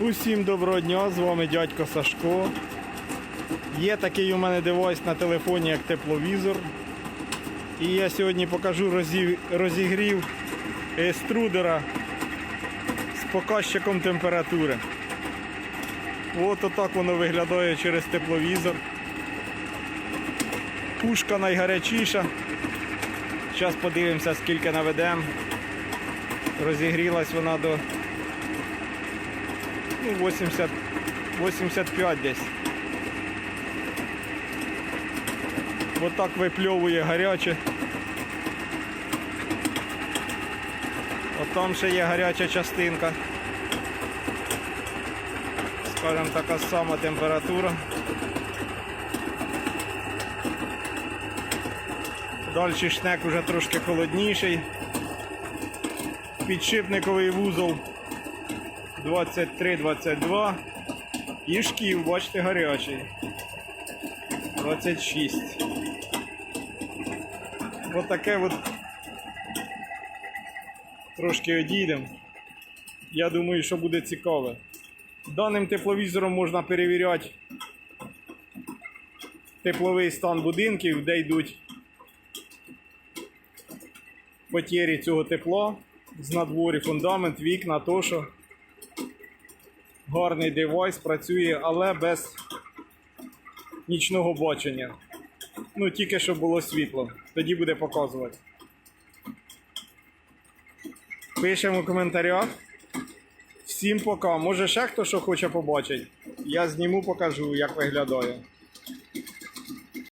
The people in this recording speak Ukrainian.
Усім доброго дня, з вами дядько Сашко. Є такий у мене девайс на телефоні, як тепловізор. І я сьогодні покажу розі- розігрів еструдера з показчиком температури. От отак воно виглядає через тепловізор. Пушка найгарячіша. Зараз подивимося, скільки наведемо. Розігрілась вона до ну, 80, 85 десь. Отак випльовує гаряче. От там ще є гаряча частинка. Скажем, така сама температура. Далі шнек уже трошки холодніший. Підшипниковий вузол 23-22. І шків, бачите, гарячий. 26. Отаке от трошки одійдемо. Я думаю, що буде цікаве. Даним тепловізором можна перевіряти тепловий стан будинків, де йдуть потері цього тепла з надворі, фундамент, вікна, тощо. Гарний девайс працює, але без нічного бачення. Ну, тільки щоб було світло. Тоді буде показувати. Пишемо в коментарях. Всім пока. Може ще хто що хоче побачити. Я зніму, покажу, як виглядає.